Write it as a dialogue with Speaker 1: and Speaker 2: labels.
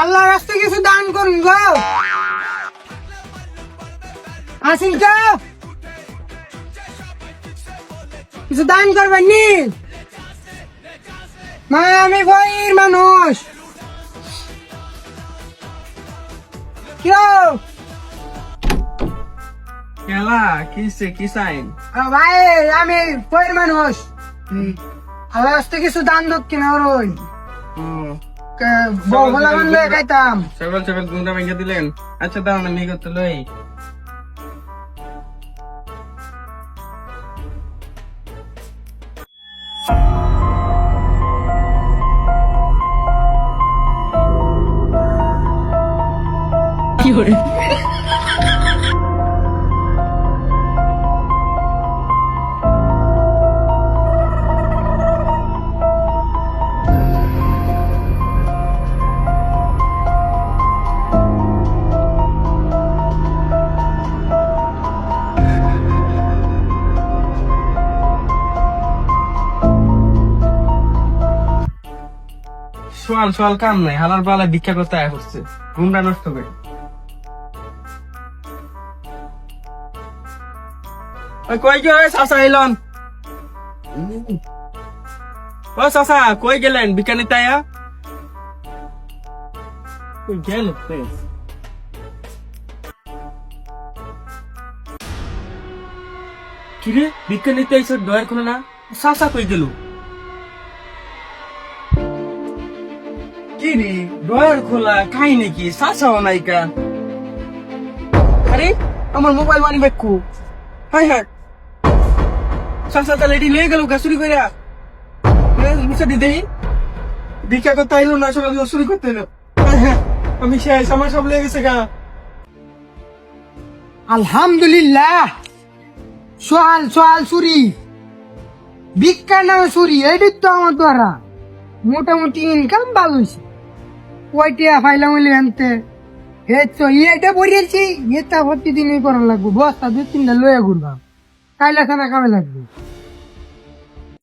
Speaker 1: আল্লাহ রাস্তায় কিছু দান করুন গো। আসিল তো কিছু দান করবেন নি? মা আমি বইয়ের মানুষ। কেউ
Speaker 2: খেলা কিসে কি সাইন?
Speaker 1: ভাই আমি বইয়ের মানুষ। আল্লাহ রাস্তায় কিছু দান দক্ষিণ ওই বলা মানলে খাইতাম।
Speaker 2: সকাল সকাল গুন্ডা ভেঙে দিলেন। আচ্ছা দাঁড়ান আমি করতে লই। সোয়াল সোয়াল কাম নাই, হালার পালা ভিক্ষা করতে আয় হচ্ছে গুন্ডা নষ্ট করে। ওই কই চাচা এলন? ও কই গেলেন? কই গেল কিরে দয়ার কোনো না? চাচা কই গেল? কি রে খোলা খাই নাকি সাসাও নাই কা। আরে, আমার মোবাইল মানি কু। Hi hi. সাসা তাহলে এটি লেগে গেল চুরি করে মিশা দি দেই। ভিক্ষা আইলো না করতে আমি শেষ, আমার সব লেগে গেছে গা।
Speaker 1: আলহামদুলিল্লাহ। সোহাল সোহাল চুরি। ভিক্ষা না চুরি তো আমার দ্বারা। মোটামুটি ইনকাম ভালো হয়েছে কয়টিয়া ফাইলাম হইলে আনতে হে তো এটা পড়িয়েছি এটা প্রতিদিনই করা লাগবে। বস্তা দু তিনটা লয়ে ঘুরবা। কাইলা খানা কামে লাগবে।